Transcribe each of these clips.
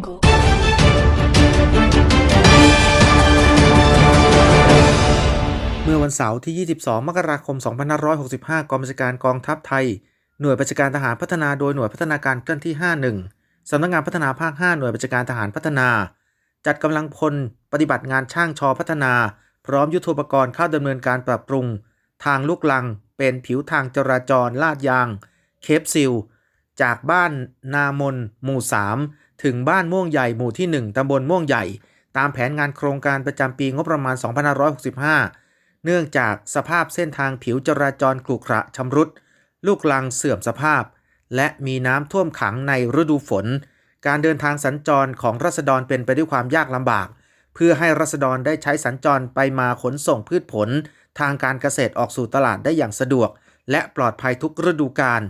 Jungle. เมื่อวันเสาร์ที่ 22 มกราคม 2565 กองบัญชาการกองทัพไทย หน่วยบัญชาการทหารพัฒนาโดยหน่วยพัฒนาการเคลื่อนที่ 51 สำนักงานพัฒนาภาค 5 หน่วยบัญชาการทหารพัฒนา จัดกำลังพลปฏิบัติงานช่างชอพัฒนา พร้อมยุทโธปกรณ์เข้าดำเนินการปรับปรุง ทางลูกลัง เป็นผิวทางจราจรลาดยาง เคปซิล จากบ้านนามนหมู่ 3 ถึงบ้านม่วงใหญ่หมู่ที่ 1 ตำบลม่วงใหญ่ ตามแผนงานโครงการประจำปีงบประมาณ 2565 เนื่องจากสภาพเส้นทางผิวจราจรขรุขระชำรุด ลูกลังเสื่อมสภาพ และมีน้ำท่วมขังในฤดูฝน การเดินทางสัญจรของรัษฎรเป็นไปด้วยความยากลำบาก เพื่อให้รัษฎรได้ใช้สัญจรไปมาขนส่งพืชผล ทางการเกษตรออกสู่ตลาดได้อย่างสะดวก และปลอดภัยทุกฤดูกาล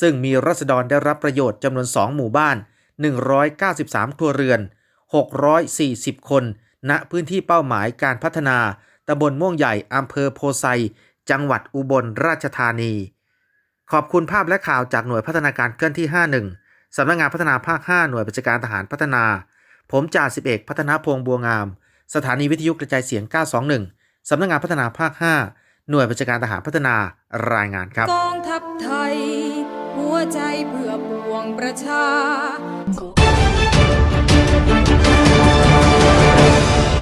ซึ่งมีรัษฎรได้รับประโยชน์จำนวน 2 หมู่บ้าน 193 ครัวเรือน 640 คน ณ พื้นที่เป้าหมายการพัฒนา ตำบลม่วงใหญ่อำเภอโพไซ จังหวัดอุบลราชธานี ขอบคุณภาพและข่าวจากหน่วยพัฒนาการเคลื่อนที่ 51 สำนักงานพัฒนาภาค 5 หน่วยบัญชาการทหารพัฒนา ผมจ่าสิบเอกพัฒนาพงษ์บัวงาม สถานีวิทยุกระจายเสียง 921 สำนักงานพัฒนาภาค 5 หน่วยบัญชาการทหารพัฒนารายงานครับกองทัพไทย หัวใจเพื่อปวงประชา